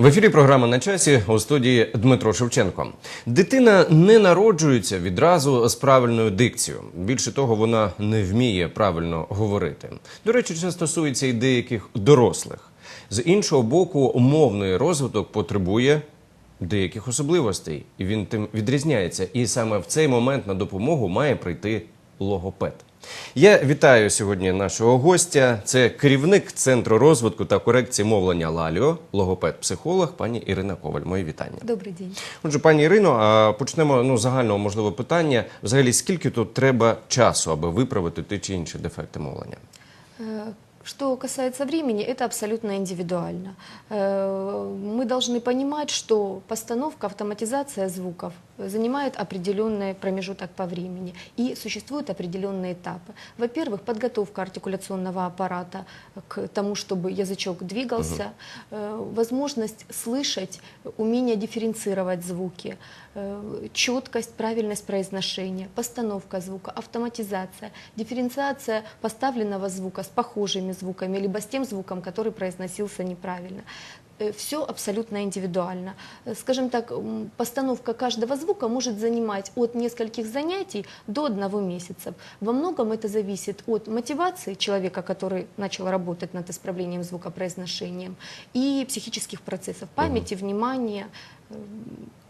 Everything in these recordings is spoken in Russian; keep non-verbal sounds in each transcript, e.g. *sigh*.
В ефірі програма на часі у студії Дмитро Шевченко. Дитина не народжується відразу з правильною дикцією. Більше того, вона не вміє правильно говорити. До речі, це стосується і деяких дорослих. З іншого боку, мовний розвиток потребує деяких особливостей, і він тим відрізняється. І саме в цей момент на допомогу має прийти логопед. Я вітаю сьогодні нашого гостя. Це керівник центру розвитку та корекції мовлення Лаліо, логопед-психолог, пані Ірина Коваль. Мої вітання. Добрий день. Отже, пані Ірино, а почнемо ну загального можливо питання. Взагалі, скільки тут треба часу, аби виправити ті чи інші дефекти мовлення? Э, Что касается времени, это абсолютно индивидуально. Э, Мы должны понимать, что постановка, автоматизация звуков занимает определенный промежуток по времени и существуют определенные этапы. Во-первых, подготовка артикуляционного аппарата к тому, чтобы язычок двигался, э, возможность слышать, умение дифференцировать звуки, э, четкость, правильность произношения, постановка звука, автоматизация, дифференциация поставленного звука с похожими звуками, либо с тем звуком, который произносился неправильно. Все абсолютно индивидуально. Э, Скажем так, постановка каждого звука может занимать от нескольких занятий до одного месяца. Во многом это зависит от мотивации человека, который начал работать над исправлением звукопроизношением, и психических процессов, памяти, внимания.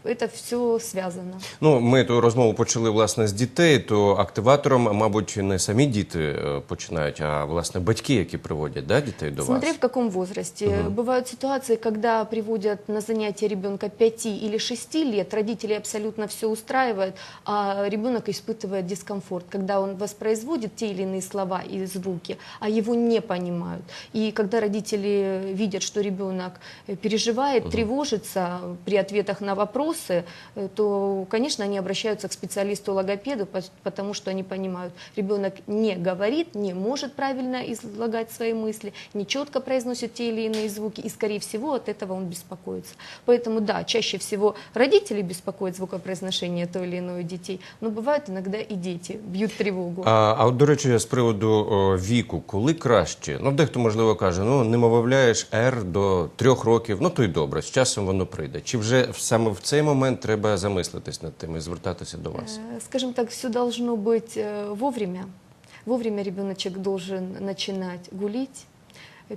Э, Это все связано. Ну, ми ту розмову почали власне з дітей. То активатором, мабуть, не самі діти е, починають, а власне батьки, які приводять да, дітей до Смотря вас. в каком возрасте. Бывают ситуации, когда приводят на занятия ребенка 5 или 6 лет, родители абсолютно все устраивают, а ребенок испытывает дискомфорт, когда он воспроизводит те или иные слова и звуки, а его не понимают. И когда родители видят, что ребенок э, переживает, тревожится при ответах на вопросы, э, то, конечно, они обращаются к специалисту-логопеду, пос- потому что они понимают, ребенок не говорит, не может правильно излагать свои мысли, не четко произносит те или иные звуки, и, скорее всего, от этого он беспокоится. Поэтому, да, чаще всего родители беспокоят звукопроизношение той или иной у детей, но бывают иногда и дети бьют тревогу. А, а от, до речі, з приводу о, віку, коли краще? Ну, дехто, можливо, каже, ну, не вимовляєш «р» до трьох років, ну, то й добре, з часом воно прийде. Чи вже в- саме в цей момент треба замислитись над тим і звертатися до вас? Скажем так, все должно быть вовремя. Вовремя ребеночек должен начинать гулить,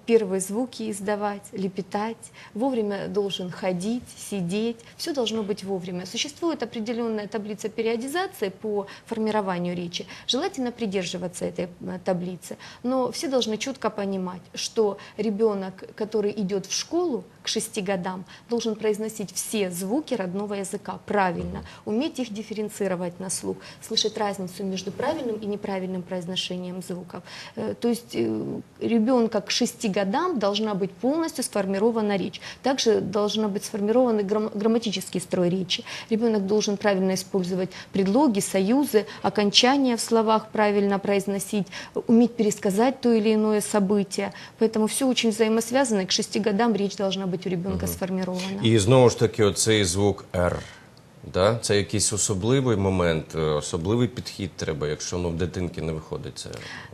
первые звуки издавать, лепетать, вовремя должен ходить, сидеть, все должно быть вовремя. Существует определенная таблица периодизации по формированию речи. Желательно придерживаться этой э, таблицы, но все должны четко понимать, что ребенок, который идет в школу к 6 годам, должен произносить все звуки родного языка правильно, уметь их дифференцировать на слух, слышать разницу между правильным и неправильным произношением звуков. Э, То есть э, ребенка к 6 годам должна быть полностью сформирована речь. Также должна быть сформирован и грамм- грамматический строй речи. Ребенок должен правильно использовать предлоги, союзы, окончания в словах правильно произносить, уметь пересказать то или иное событие. Поэтому все очень взаимосвязано, и к 6 годам речь должна быть у ребенка сформирована. І знову ж таки, оцей звук «р». Да? Це якийсь особливий момент, е, особливий підхід треба, якщо ну, в дитинки не виходить це.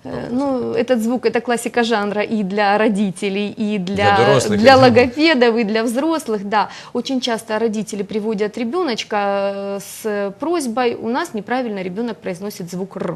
Э, Ну, этот звук это классика жанра и для родителей, и для, Для дорослых, для я думаю. логопедов, и для взрослых. Да, очень часто родители приводят ребеночка э, с просьбой: у нас неправильно ребенок произносит звук р.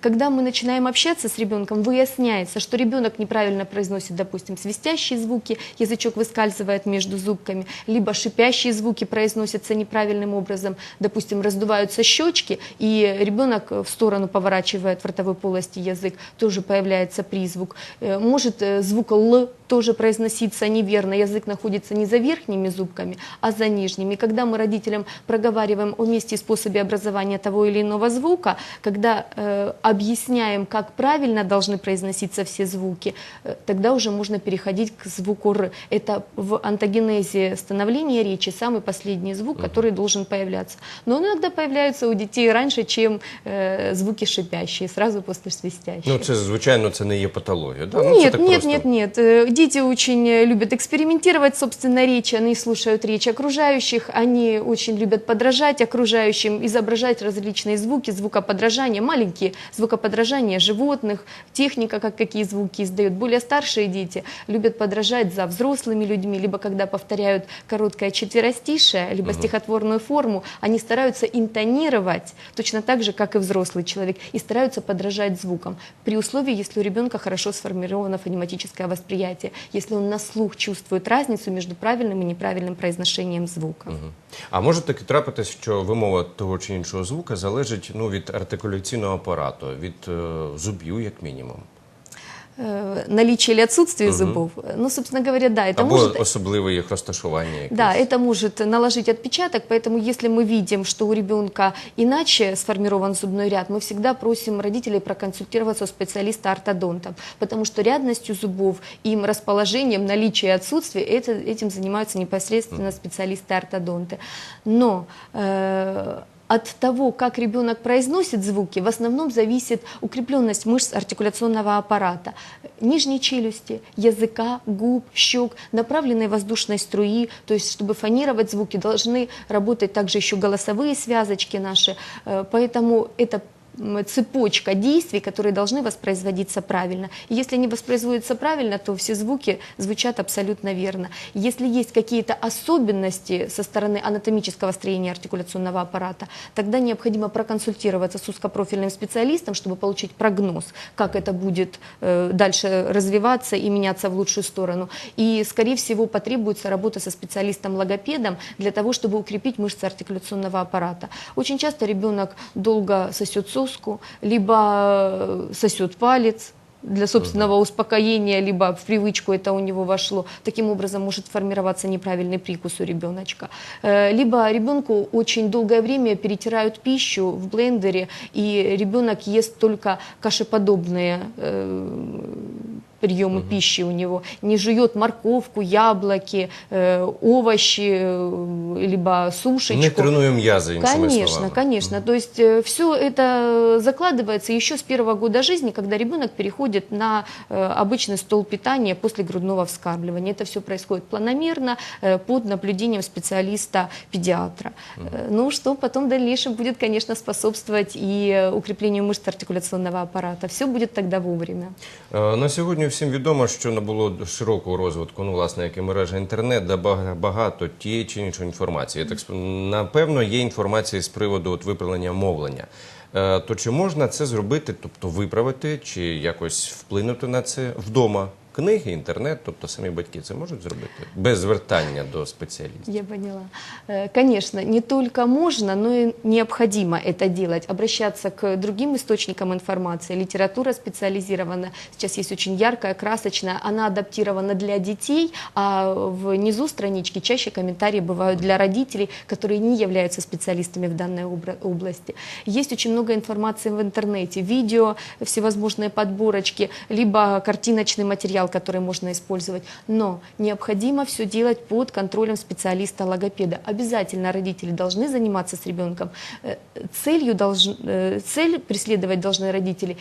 Когда мы начинаем общаться с ребенком, выясняется, что ребенок неправильно произносит, допустим, свистящие звуки, язычок выскальзывает между зубками, либо шипящие звуки произносятся неправильным образом, допустим, раздуваются щечки, и ребенок в сторону поворачивает в ротовой полости язык, тоже появляется призвук. Э, Может э, звук Л тоже произноситься неверно, язык находится не за верхними зубками, а за нижними. Когда мы родителям проговариваем о месте и способе образования того или иного звука, когда э, объясняем, как правильно должны произноситься все звуки, э, тогда уже можно переходить к звуку Р. Это в антогенезе становления речи самый последний звук, который должен появляться. Но он иногда появляется у детей раньше, чем э, звуки шипящие, сразу после свистящих. Ну, це, звичайно, це не є патологія. Да? ну, Нет, так нет, нет, нет. Э, Дети очень любят экспериментировать с собственной речью, они слушают речь окружающих, они очень любят подражать окружающим, изображать различные звуки, звукоподражания, маленькие звукоподражание животных, техника, как какие звуки издает. Более старшие дети любят подражать за взрослыми людьми, либо когда повторяют короткое четверостишее, либо стихотворную форму, они стараются интонировать точно так же, как и взрослый человек, и стараются подражать звукам. При условии, если у ребенка хорошо сформировано фонематическое восприятие, если он на слух чувствует разницу между правильным и неправильным произношением звука. Мгм. А може таки трапитись, що вимова того чи іншого звука залежить ну, від артикуляційного апарату, від е, зубів, як мінімум. Э, наличие или отсутствие зубов. Ну, собственно говоря, да, это Або может... особливе їх розташування. якесь. Да, это может наложить отпечаток, поэтому если мы видим, что у ребенка иначе сформирован зубной ряд, мы всегда просим родителей проконсультироваться у специалиста-ортодонта, потому что рядностью зубов, им расположением, наличие и отсутствие, это, этим занимаются непосредственно специалисты-ортодонты. Но э, от того, как ребенок произносит звуки, в основном зависит укрепленность мышц артикуляционного аппарата, нижней челюсти, языка, губ, щек, направленной воздушной струи, то есть чтобы фонировать звуки, должны работать также еще голосовые связочки наши, Э, поэтому это цепочка действий, которые должны воспроизводиться правильно. И если они воспроизводятся правильно, то все звуки звучат абсолютно верно. Если есть какие-то особенности со стороны анатомического строения артикуляционного аппарата, тогда необходимо проконсультироваться с узкопрофильным специалистом, чтобы получить прогноз, как это будет э, дальше развиваться и меняться в лучшую сторону. И, скорее всего, потребуется работа со специалистом-логопедом для того, чтобы укрепить мышцы артикуляционного аппарата. Очень часто ребенок долго сосет соску, либо э, сосет палец, для собственного успокоения, либо в привычку это у него вошло. Таким образом может формироваться неправильный прикус у ребеночка. Э, Либо ребенку очень долгое время перетирают пищу в блендере, и ребенок ест только кашеподобные э, приемы пищи у него, не жует морковку, яблоки, э, овощи, э, либо сушечку. Не тренує м'язи, іншими Конечно, конечно. То есть все это закладывается еще с первого года жизни, когда ребенок переходит на э, обычный стол питания после грудного вскармливания. Это все происходит планомерно э, под наблюдением специалиста-педиатра. Э, Ну, что потом в дальнейшем будет, конечно, способствовать и э, укреплению мышц артикуляционного аппарата. Все будет тогда вовремя. Е, На сьогодні всім відомо, що набуло широкого розвитку, ну, власне, як і мережа інтернет, де багато тієї чи іншої інформації. Так, напевно, є інформація з приводу от, виправлення мовлення. Е, То чи можна це зробити, тобто виправити, чи якось вплинути на це вдома? Книги, інтернет, тобто самі батьки це можуть зробити без звертання до спеціалістів. Я поняла. Э, Конечно, не только можно, но и необходимо это делать. Обращаться к другим источникам информации. Литература специализированная. Сейчас есть очень яркая, красочная. Она адаптирована для детей, а внизу странички чаще комментарии бывают для родителей, которые не являются специалистами в данной обра- области. Есть очень много информации в интернете. Видео, всевозможные подборочки, либо картиночный материал, который можно использовать. Но необходимо все делать под контролем специалиста-логопеда. Обязательно родители должны заниматься с ребенком. Э, Целью должн- э, цель преследовать должны родители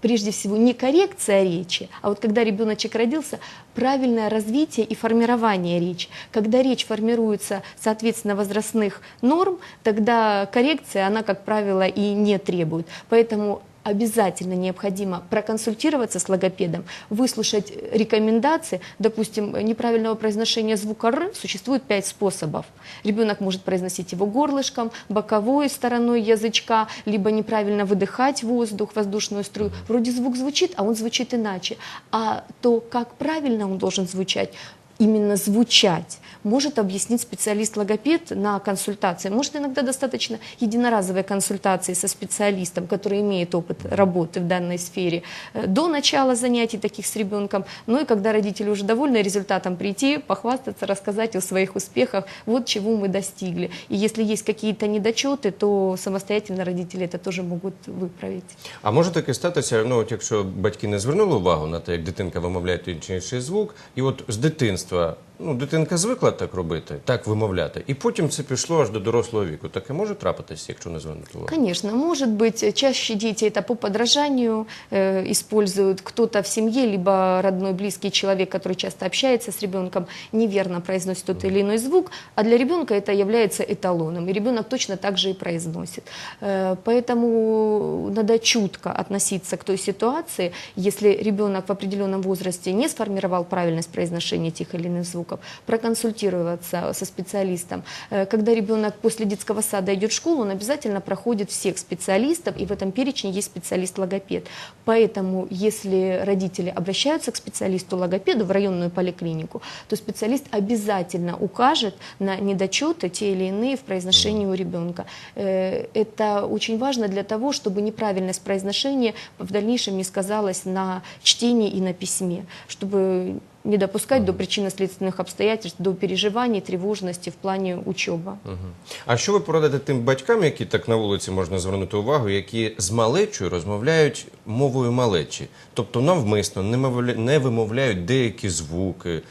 прежде всего не коррекция речи, а вот когда ребеночек родился, правильное развитие и формирование речи. Когда речь формируется соответственно возрастных норм, тогда коррекция, она, как правило, и не требует. Поэтому обязательно необходимо проконсультироваться с логопедом, выслушать рекомендации. Допустим, неправильного произношения звука «р» существует пять способов. Ребенок может произносить его горлышком, боковой стороной язычка, либо неправильно выдыхать воздух, воздушную струю. Вроде звук звучит, а он звучит иначе. А то, как правильно он должен звучать, именно звучать, может объяснить специалист-логопед на консультации. Может, иногда достаточно единоразовой консультации со специалистом, который имеет опыт работы в данной сфере, э, до начала занятий таких с ребенком. Ну и когда родители уже довольны результатом, прийти, похвастаться, рассказать о своих успехах, вот чего мы достигли. И если есть какие-то недочеты, то самостоятельно родители это тоже могут выправить. А може таке статися, ну от якщо батьки не звернули увагу на те, як дитинка вимовляє той чи інший звук, і от з дитинства дитинства ну, дитинка звикла так робити, так вимовляти, і потім це пішло аж до дорослого віку. Таке може трапитися, якщо не звернути увагу? Конечно, может быть, чаще дети это по подражанию э, используют. Кто-то в семье, либо родной близкий человек, который часто общается с ребенком, неверно произносит тот или иной звук, а для ребенка это является эталоном, и ребенок точно так же и произносит. Э, поэтому надо чутко относиться к той ситуации, если ребенок в определенном возрасте не сформировал правильность произношения тех или иных звуков, проконсультироваться со специалистом. Э, Когда ребенок после детского сада идет в школу, он обязательно проходит всех специалистов, и в этом перечне есть специалист-логопед. Поэтому, если родители обращаются к специалисту-логопеду в районную поликлинику, то специалист обязательно укажет на недочеты, те или иные в произношении у ребенка. Э, Это очень важно для того, чтобы неправильность произношения в дальнейшем не сказалась на чтении и на письме, чтобы не допускать до причинно-следственных обстоятельств, до переживаний, тривожності в плані учоба. А що ви порадите тим батькам, які так на вулиці можна звернути увагу, які з малечою розмовляють мовою малечі, тобто навмисно не вимовляють деякі звуки,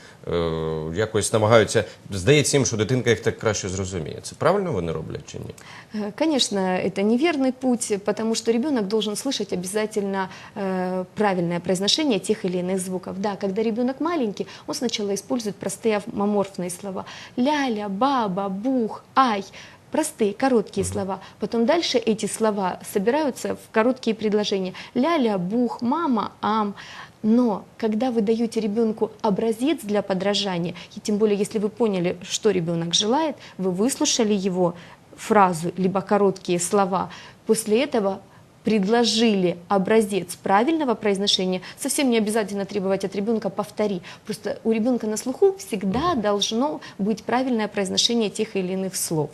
якось намагаються. Здається їм, що дитинка їх так краще зрозуміє. Це правильно вони роблять чи ні? Э, Конечно, это неверный путь, потому что ребенок должен слышать обязательно э, правильное произношение тех или иных звуков. Да, когда ребенок маленький, он сначала использует простые аморфные слова. Ляля, баба, бух, ай. Простые, короткие слова. Потом дальше эти слова собираются в короткие предложения. Ляля, бух, мама, ам. Но когда вы даете ребенку образец для подражания, и тем более, если вы поняли, что ребенок желает, вы выслушали его фразу, либо короткие слова, после этого предложили образец правильного произношения, совсем не обязательно требовать от ребенка повтори. Просто у ребенка на слуху всегда должно быть правильное произношение тех или иных слов.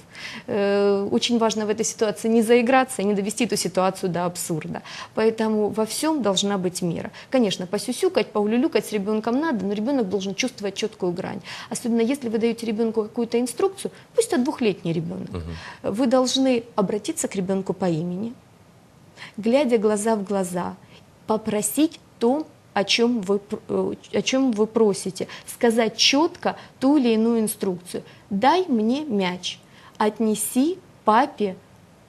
Э, Очень важно в этой ситуации не заиграться, не довести эту ситуацию до абсурда. Поэтому во всем должна быть мера. Конечно, посюсюкать, поулюлюкать с ребенком надо, но ребенок должен чувствовать четкую грань. Особенно если вы даете ребенку какую-то инструкцию, пусть это двухлетний ребенок, вы должны обратиться к ребенку по имени, глядя глаза в глаза, попросить то, о чем вы, э, о чем вы просите, сказать четко ту или иную инструкцию. Дай мне мяч, отнеси папе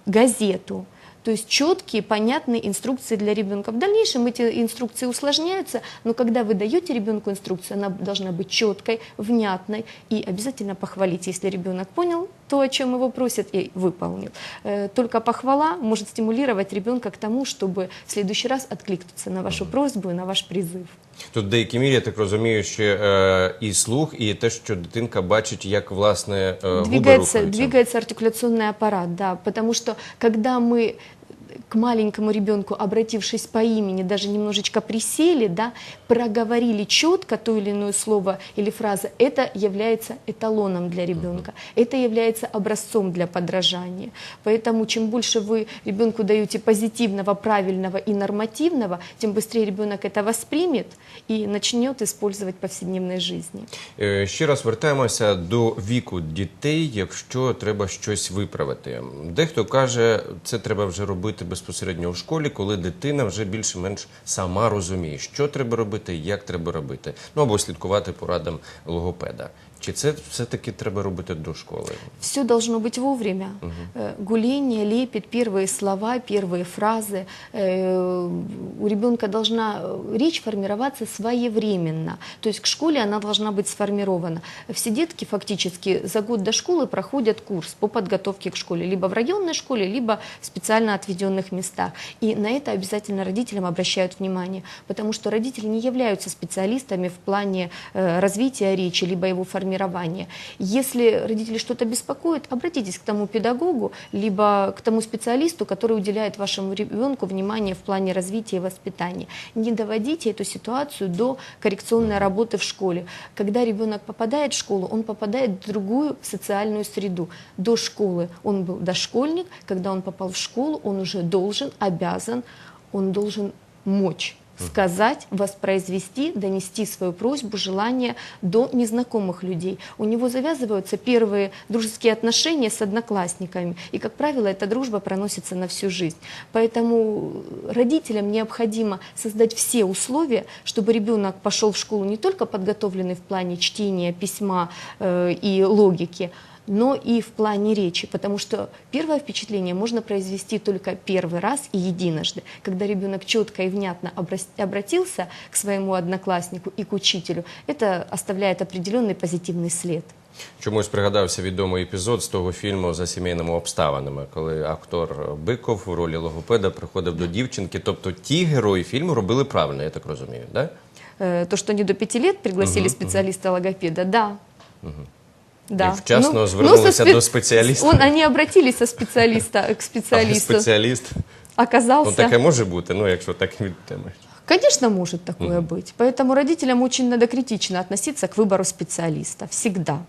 газету. То есть четкие, понятные инструкции для ребенка. В дальнейшем эти инструкции усложняются, но когда вы даете ребенку инструкцию, она должна быть четкой, внятной и обязательно похвалить, если ребенок понял то, о чем его просят, и выполнил. Э, Только похвала может стимулировать ребенка к тому, чтобы в следующий раз откликнуться на вашу просьбу и на ваш призыв. Тут в деякій мірі я так розумію, що е, і слух, і те, що дитинка бачить, як власне е, губи двигается, рухаються. двигается артикуляционный аппарат, да, потому что когда мы к маленькому ребенку, обратившись по имени, даже немножечко присели, да, проговорили четко то или иное слово или фраза, это является эталоном для ребенка, это является образцом для подражания. Поэтому чем больше вы ребенку даете позитивного, правильного и нормативного, тем быстрее ребенок это воспримет и начнет использовать в повседневной жизни. Е, Ще раз вертаємося до віку дітей, якщо треба щось виправити. Дехто каже, це треба вже робити безпосередньо в школі, коли дитина вже більш-менш сама розуміє, що треба робити, як треба робити, ну або слідкувати порадам логопеда. Чи це все-таки треба робити до школи? Все должно быть вовремя. Э, Гуление, лепет, первые слова, первые фразы. Э, У ребенка должна э, речь формироваться своевременно. То есть к школе она должна быть сформирована. Все детки фактически за год до школы проходят курс по подготовке к школе. Либо в районной школе, либо в специально отведенных местах. И на это обязательно родителям обращают внимание. Потому что родители не являются специалистами в плане развития речи, либо его формирования. Если родители что-то беспокоит, обратитесь к тому педагогу, либо к тому специалисту, который уделяет вашему ребенку внимание в плане развития и воспитания. Не доводите эту ситуацию до коррекционной работы в школе. Когда ребенок попадает в школу, он попадает в другую социальную среду. До школы он был дошкольник, когда он попал в школу, он уже должен, обязан, он должен мочь сказать, воспроизвести, донести свою просьбу, желание до незнакомых людей. У него завязываются первые дружеские отношения с одноклассниками, и, как правило, эта дружба проносится на всю жизнь. Поэтому родителям необходимо создать все условия, чтобы ребенок пошел в школу не только подготовленный в плане чтения, письма э, и логики, но и в плане речи, потому что первое впечатление можно произвести только первый раз и единожды, когда ребенок четко и внятно обрас- обратился к своему однокласснику и к учителю, это оставляет определенный позитивный след. Чомусь пригадався відомий епізод з того фільму за сімейними обставинами, коли актор Биков у ролі логопеда приходив до дівчинки. Тобто ті герої фільму робили правильно, я так розумію, да? Э, То, что они до пяти лет пригласили специалиста-логопеда, да. Да. И вчасно Ну, звернулись со спе- до специалиста. Он, они обратились со специалиста к *laughs* А специалисту. спеціаліст. Оказался. Ну таке може бути, ну якщо так від теми. Конечно, может такое быть. Поэтому родителям очень надо критично относиться к выбору специалиста. Всегда.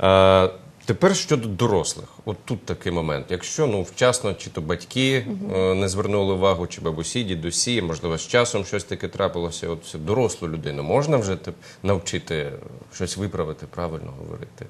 Е, тепер щодо дорослих, от тут такий момент. Якщо ну вчасно, чи то батьки е, не звернули увагу, чи бабусі, дідусі, можливо, з часом щось таке трапилося. От дорослу людину можна вже тип, навчити щось виправити, правильно говорити?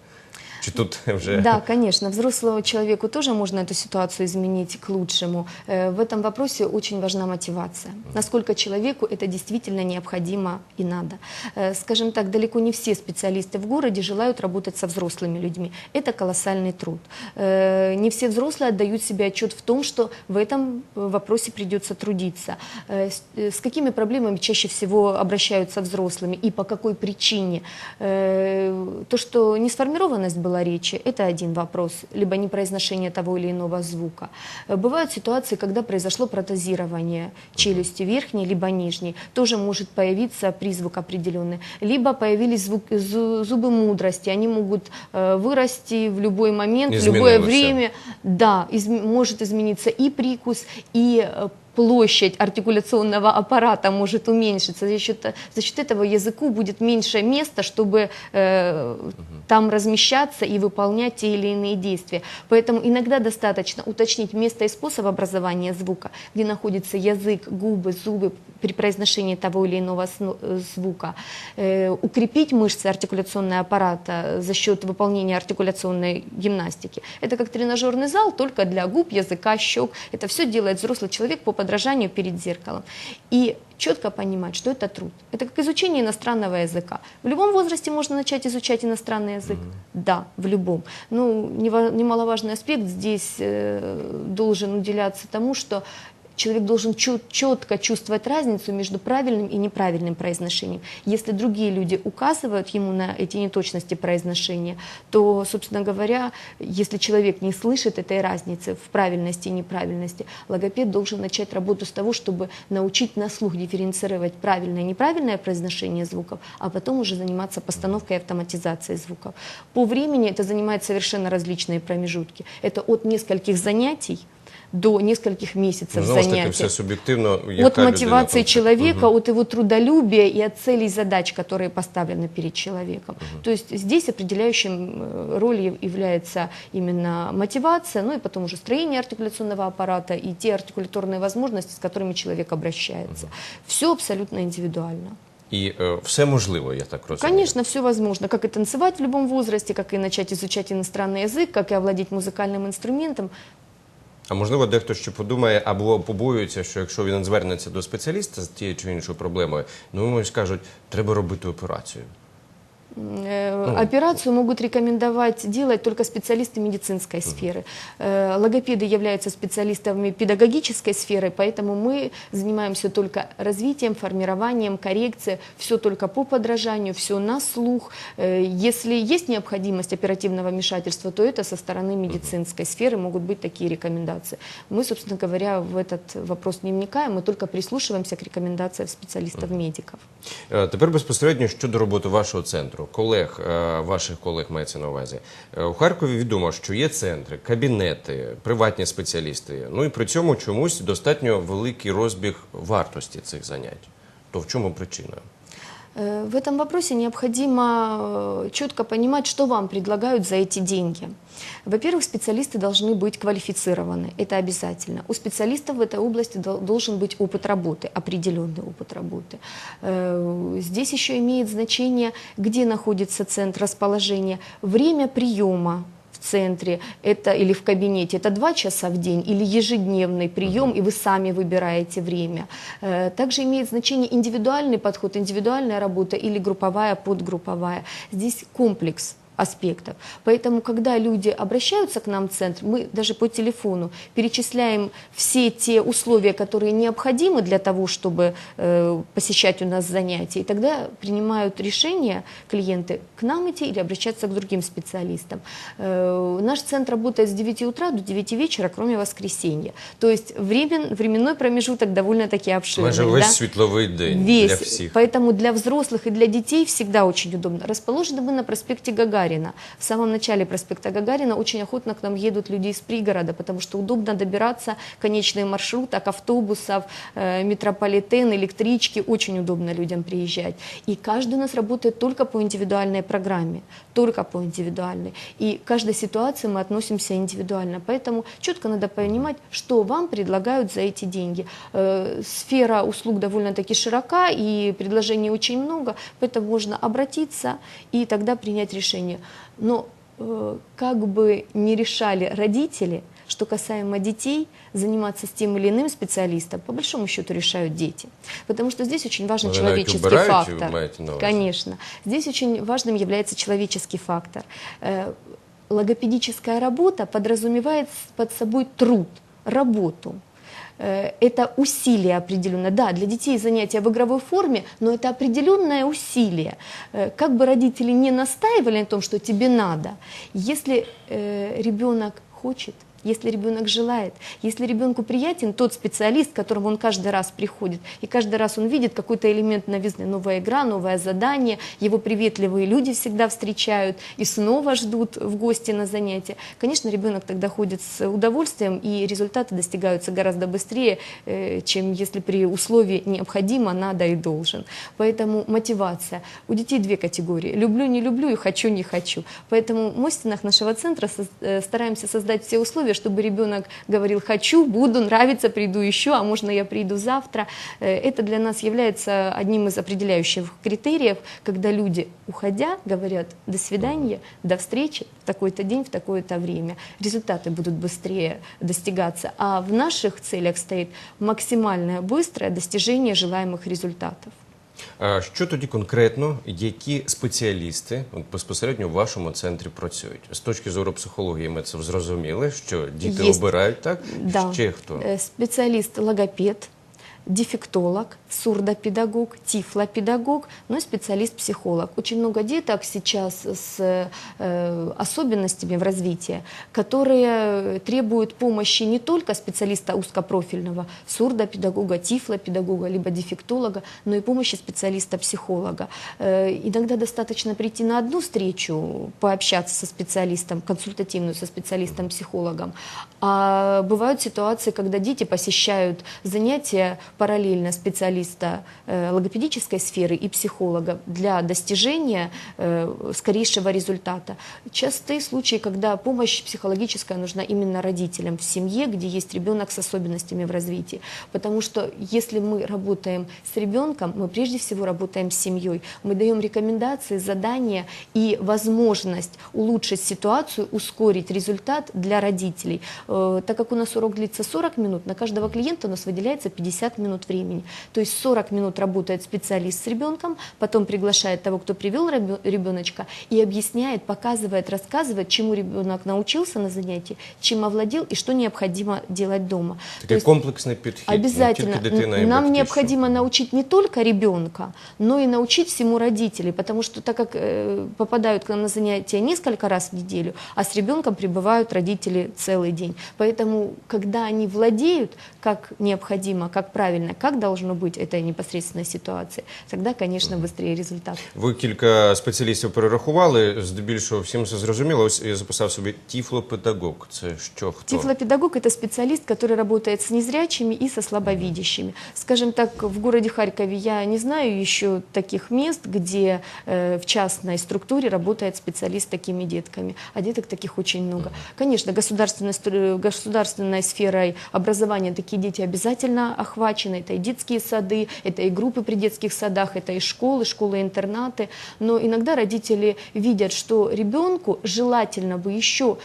Чи тут *laughs* вже Да, конечно, взрослому человеку тоже можно эту ситуацию изменить к лучшему. Э, В этом вопросе очень важна мотивация. Насколько человеку это действительно необходимо и надо. Э, Скажем так, далеко не все специалисты в городе желают работать со взрослыми людьми. Это колоссальный труд. Э, Не все взрослые отдают себе отчет в том, что в этом вопросе придется трудиться. С- какими проблемами чаще всего обращаются взрослыми и по какой причине? То, что не сформированность речи, это один вопрос, либо непроизношение того или иного звука. Э, Бывают ситуации, когда произошло протезирование челюсти верхней либо нижней, тоже может появиться призвук определенный. Либо появились звук- зу- зубы мудрости, они могут э, вырасти в любой момент, в любое время. Да, изм- может измениться и прикус, и э, площадь артикуляционного аппарата может уменьшиться. За счет, за счет этого языку будет меньше места, чтобы э, там размещаться и выполнять те или иные действия. Поэтому иногда достаточно уточнить место и способ образования звука, где находится язык, губы, зубы при произношении того или иного э, звука, Э, укрепить мышцы артикуляционного аппарата за счет выполнения артикуляционной гимнастики. Это как тренажерный зал, только для губ, языка, щек. Это все делает взрослый человек по подражанию перед зеркалом. И четко понимать, что это труд. Это как изучение иностранного языка. В любом возрасте можно начать изучать иностранный язык. Да, в любом. Ну, немаловажный аспект здесь э, должен уделяться тому, что человек должен четко чувствовать разницу между правильным и неправильным произношением. Если другие люди указывают ему на эти неточности произношения, то, собственно говоря, если человек не слышит этой разницы в правильности и неправильности, логопед должен начать работу с того, чтобы научить на слух дифференцировать правильное и неправильное произношение звуков, а потом уже заниматься постановкой и автоматизацией звуков. По времени это занимает совершенно различные промежутки. Это от нескольких занятий до нескольких месяцев ну, знову ж таки занятий. все суб'єктивно? От яка мотивации людина человека, от его трудолюбия и от целей задач, которые поставлены перед человеком. То есть здесь определяющим э, ролью является именно мотивация, ну и потом уже строение артикуляционного аппарата и те артикуляторные возможности, с которыми человек обращается. Все абсолютно индивидуально. І е, все можливо, я так розумію. Конечно, все возможно. Как и танцевать в любом возрасте, как и начать изучать иностранный язык, как и овладеть музыкальным инструментом. А можливо, дехто ще подумає або побоюється, що якщо він звернеться до спеціаліста з тією чи іншою проблемою, ну йому скажуть, треба робити операцію. Э, Операцию могут рекомендовать делать только специалисты медицинской сферы. Э, Логопеды являются специалистами педагогической сферы, поэтому мы занимаемся только развитием, формированием, коррекцией, все только по подражанию, все на слух. Э, Если есть необходимость оперативного вмешательства, то это со стороны медицинской сферы могут быть такие рекомендации. Мы, собственно говоря, в этот вопрос не вникаем, мы только прислушиваемся к рекомендациям специалистов-медиков. Е, Тепер безпосередньо щодо роботи вашого центру, колег, е, ваших колег мається на увазі. Е, У Харкові відомо, що є центри, кабінети, приватні спеціалісти. Ну і при цьому чомусь достатньо великий розбіг вартості цих занять. То в чому причина? Э, В этом вопросе необходимо э, четко понимать, что вам предлагают за эти деньги. Во-первых, специалисты должны быть квалифицированы, это обязательно. У специалистов в этой области дол- должен быть опыт работы, определенный опыт работы. Э, Здесь еще имеет значение, где находится центр расположения, время приема центре это, или в кабинете, это два часа в день или ежедневный прием, и вы сами выбираете время. Э, Также имеет значение индивидуальный подход, индивидуальная работа или групповая, подгрупповая. Здесь комплекс аспектов. Поэтому, когда люди обращаются к нам в центр, мы даже по телефону перечисляем все те условия, которые необходимы для того, чтобы э, посещать у нас занятия. И тогда принимают решение клиенты к нам идти или обращаться к другим специалистам. Э, наш центр работает с 9 утра до 9 вечера, кроме воскресенья. То есть времен, временной промежуток довольно-таки обширный. Майже весь да? світловий день Весь. для всіх. Поэтому для взрослых и для детей всегда очень удобно. Расположены мы на проспекте Гагарина. В самом начале проспекта Гагарина очень охотно к нам едут люди из пригорода, потому что удобно добираться, конечный маршрут, от автобусов, э, метрополитен, электрички, очень удобно людям приезжать. И каждый у нас работает только по индивидуальной программе, только по индивидуальной. И к каждой ситуации мы относимся индивидуально. Поэтому четко надо понимать, что вам предлагают за эти деньги. Э, Сфера услуг довольно-таки широка, и предложений очень много, поэтому можно обратиться и тогда принять решение. Но э, как бы не решали родители, что касаемо детей, заниматься с тем или иным специалистом, по большому счету решают дети. Потому что здесь очень важен Вы человеческий убираете, фактор. Конечно. Здесь очень важным является человеческий фактор. Э, Логопедическая работа подразумевает под собой труд, работу. Э, Это усилие определенное. Да, для детей занятия в игровой форме, но это определенное усилие. Э, Как бы родители не настаивали на том, что тебе надо, если ребенок хочет, если ребенок желает, если ребенку приятен тот специалист, к которому он каждый раз приходит, и каждый раз он видит какой-то элемент новизны, новая игра, новое задание, его приветливые люди всегда встречают и снова ждут в гости на занятия. Конечно, ребенок тогда ходит с удовольствием, и результаты достигаются гораздо быстрее, э, чем если при условии необходимо, надо и должен. Поэтому мотивация. У детей две категории. Люблю, не люблю и хочу, не хочу. Поэтому мы в стенах нашего центра э, стараемся создать все условия, чтобы ребенок говорил «хочу», «буду», «нравится», «приду еще», а можно я приду завтра. Э, Это для нас является одним из определяющих критериев, когда люди, уходя, говорят «до свидания», «до встречи», в такой-то день, в такое-то время. Результаты будут быстрее достигаться. А в наших целях стоит максимальное быстрое достижение желаемых результатов. А що тоді конкретно, які спеціалісти от, безпосередньо в вашому центрі працюють? З точки зору психології ми це зрозуміли, що діти Є... обирають так. Да. Ще хто? Э, Специалист-логопед, дефектолог, сурдопедагог, тифлопедагог, ну и специалист-психолог. Очень много деток сейчас с э, особенностями в развитии, которые требуют помощи не только специалиста узкопрофильного, сурдопедагога, тифлопедагога, либо дефектолога, но и помощи специалиста-психолога. Э, иногда достаточно прийти на одну встречу, пообщаться со специалистом, консультативную со специалистом-психологом, а бывают ситуации, когда дети посещают занятия параллельно специалиста э, логопедической сферы и психолога для достижения э, скорейшего результата. Частые случаи, когда помощь психологическая нужна именно родителям в семье, где есть ребенок с особенностями в развитии. Потому что если мы работаем с ребенком, мы прежде всего работаем с семьей. Мы даем рекомендации, задания и возможность улучшить ситуацию, ускорить результат для родителей. Э, Так как у нас урок длится 40 минут, на каждого клиента у нас выделяется 50 минут времени. То есть 40 минут работает специалист с ребенком, потом приглашает того, кто привел ребё- ребеночка, и объясняет, показывает, рассказывает, чему ребенок научился на занятии, чем овладел и что необходимо делать дома. То Такий есть комплексний підхід. Обязательно. Не тільки дитина і Нам батьки, необходимо научить не только ребенка, но и научить всему родителей, потому что так как э, попадают к нам на занятия несколько раз в неделю, а с ребенком пребывают родители целый день. Поэтому, когда они владеют, как необходимо, как правильно правильно, как должно быть этой непосредственной ситуации, тогда, конечно, быстрее результат. Ви кілька спеціалістів перерахували, здебільшого всім все зрозуміло. Ось я записав собі тіфлопедагог. Це що хто? Тифлопедагог – это специалист, который работает с незрячими и со слабовидящими. Скажем так, в городе Харькове я не знаю еще таких мест, где э, в частной структуре работает специалист с такими детками. А деток таких очень много. Конечно, государственной, стру- государственной сферой образования такие дети обязательно охвачены. это и детские сады, это и группы при детских садах, это и школы, школы-интернаты. Но иногда родители видят, что ребенку желательно бы еще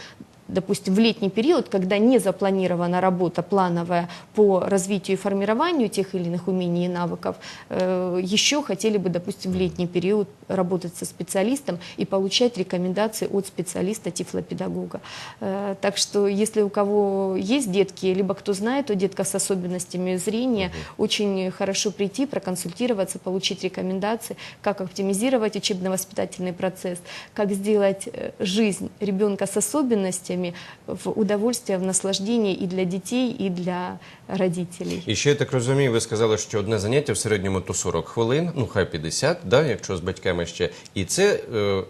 допустим, в летний период, когда не запланирована работа плановая по развитию и формированию тех или иных умений и навыков, э, еще хотели бы, допустим, в летний период работать со специалистом и получать рекомендации от специалиста-тифлопедагога. Э, Так что, если у кого есть детки, либо кто знает о детках с особенностями зрения, очень хорошо прийти, проконсультироваться, получить рекомендации, как оптимизировать учебно-воспитательный процесс, как сделать э, жизнь ребенка с особенностями в удовольствие, в наслаждение и для детей, и для родителей. І ще я так розумію, ви сказали, що одне заняття в середньому то 40 хвилин, ну хай 50, да, якщо з батьками ще. І це е,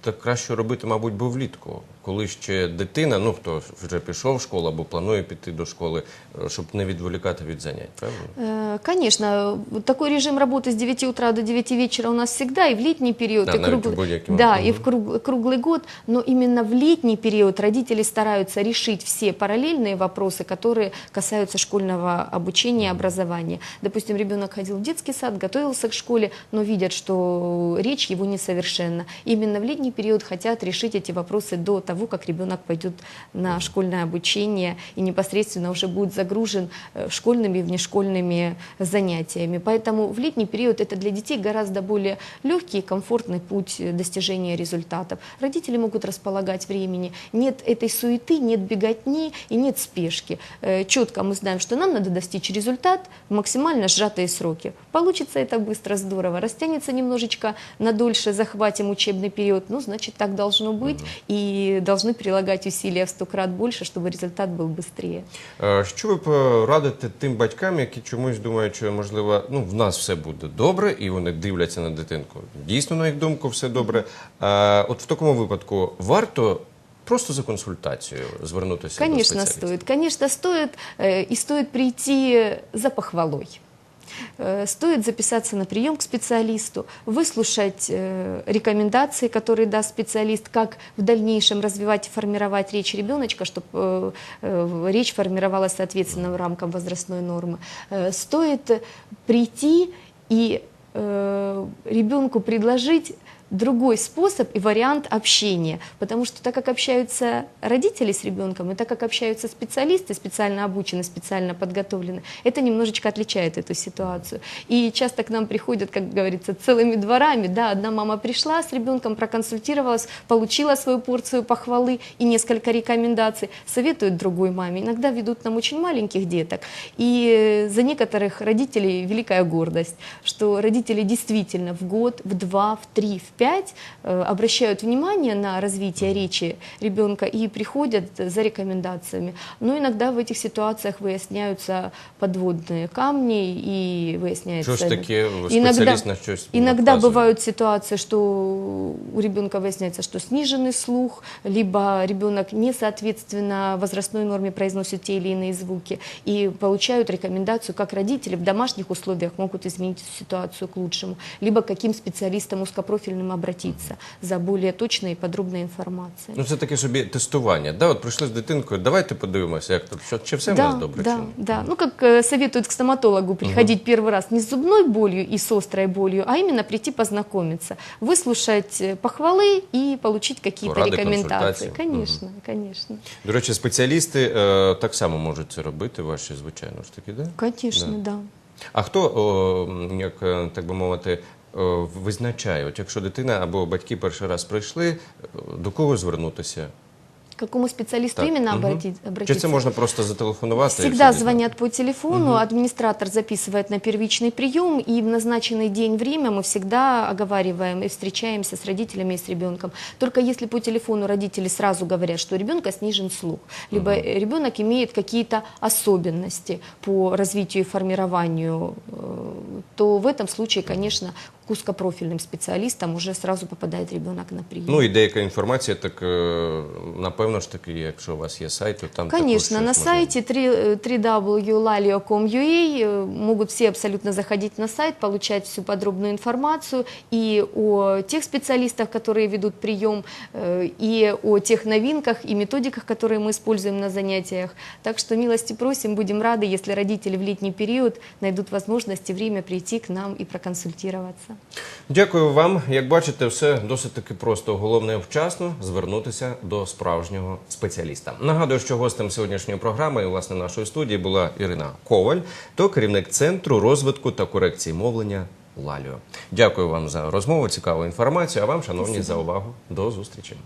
так краще робити, мабуть, би влітку, коли ще дитина, ну хто вже пішов в школу або планує піти до школи, е, щоб не відволікати від занять, правильно? Э, Конечно, вот такой режим работы с 9 утра до 9 вечера у нас всегда, и в летний период, Да, и, навіть круглый- в будь-який да, момент. и в круг- круглый год, но именно в летний период родители стараются решить все параллельные вопросы, которые касаются школьного обучения и образования. Допустим, ребенок ходил в детский сад, готовился к школе, но видят, что речь его несовершенна. Именно в летний период хотят решить эти вопросы до того, как ребенок пойдет на школьное обучение и непосредственно уже будет загружен э, школьными и внешкольными занятиями. Поэтому в летний период это для детей гораздо более легкий и комфортный путь э, достижения результатов. Родители могут располагать времени. Нет этой суеты, нет беготни и нет спешки. Э, Четко мы знаем, что нам надо достичь результат в максимально сжатые сроки. Получится это быстро, здорово. Растянется немножечко на дольше, захватим учебный период. Ну, значит, так должно быть. И должны прилагать усилия в сто крат больше, чтобы результат был быстрее. Е, Що ви порадите тим батькам, які чомусь думають, що можливо, ну в нас все буде добре, і вони дивляться на дитинку. Дійсно, на їх думку, все добре. А от в такому випадку варто просто за консультацією звернутися до Конечно, спеціаліста? стоит. Конечно, стоит. э, И стоит прийти за похвалой. Э, Стоит записаться на прием к специалисту, выслушать э, рекомендации, которые даст специалист, как в дальнейшем развивать и формировать речь ребеночка, чтобы речь формировалась соответственно в рамках возрастной нормы. Э, Стоит прийти и э, ребенку предложить другой способ и вариант общения. Потому что так как общаются родители с ребенком, и так как общаются специалисты, специально обученные, специально подготовленные, это немножечко отличает эту ситуацию. И часто к нам приходят, как говорится, целыми дворами. Да, одна мама пришла с ребенком, проконсультировалась, получила свою порцию похвалы и несколько рекомендаций, советует другой маме. Иногда ведут нам очень маленьких деток. И за некоторых родителей великая гордость, что родители действительно в год, в два, в три, в пять э, обращают внимание на развитие речи ребенка и приходят за рекомендациями. Но иногда в этих ситуациях выясняются подводные камни и выясняется... Що ж таке Иногда- спеціаліст на щось Иногда вказує? бывают ситуации, что у ребенка выясняется, что сниженный слух, либо ребенок не соответственно возрастной норме произносит те или иные звуки и получают рекомендацию, как родители в домашних условиях могут изменить эту ситуацию к лучшему, либо к каким специалистам узкопрофильным обратиться за более точной и подробной информацией. Ну це таке собі тестування. Да, от прийшли з дитинкою, давайте подивимося, як тут що чи все в да, нас добре. да, чи ні. да. Ну, как э, советуют к стоматологу приходить первый раз не с зубной болью и с острой болью, а именно прийти познакомиться, выслушать э, похвалы и получить какие-то Порады, рекомендации. консультации. Конечно, конечно. До речі, спеціалісти е, так само можуть це робити, ваші, звичайно ж таки, да? Конечно, да. А хто, о, м, як е, так би мовити, о, визначає, от якщо дитина або батьки перший раз прийшли, е, до кого звернутися? К какому специалисту Так, именно мгм. обратить, Чи обратиться? це можна просто зателефонувати? і Всегда все дізнатися? звонят по телефону, администратор записывает на первичный прием, и в назначенный день, время мы всегда оговариваем и встречаемся с родителями и с ребенком. Только если по телефону родители сразу говорят, что у ребенка снижен слух, либо э, ребенок имеет какие-то особенности по развитию и формированию, э, то в этом случае, конечно, к узкопрофильным специалистам уже сразу попадает ребенок на прием. Ну і деяка інформація, так е, напевно ж таки, якщо у вас є сайт, то там Конечно, також на щось можна- сайте э, www.lalio.com.ua э, могут все абсолютно заходить на сайт, получать всю подробную информацию и о тех специалистах, которые ведут прием, э, и о тех новинках и методиках, которые мы используем на занятиях. Так что милости просим, будем рады, если родители в летний период найдут возможность и время прийти к нам и проконсультироваться. Дякую вам. Як бачите, все досить таки просто. Головне вчасно звернутися до справжнього спеціаліста. Нагадую, що гостем сьогоднішньої програми і власне нашої студії була Ірина Коваль, то керівник центру розвитку та корекції мовлення Лаліо. Дякую вам за розмову, цікаву інформацію. А вам, шановні, за увагу. До зустрічі.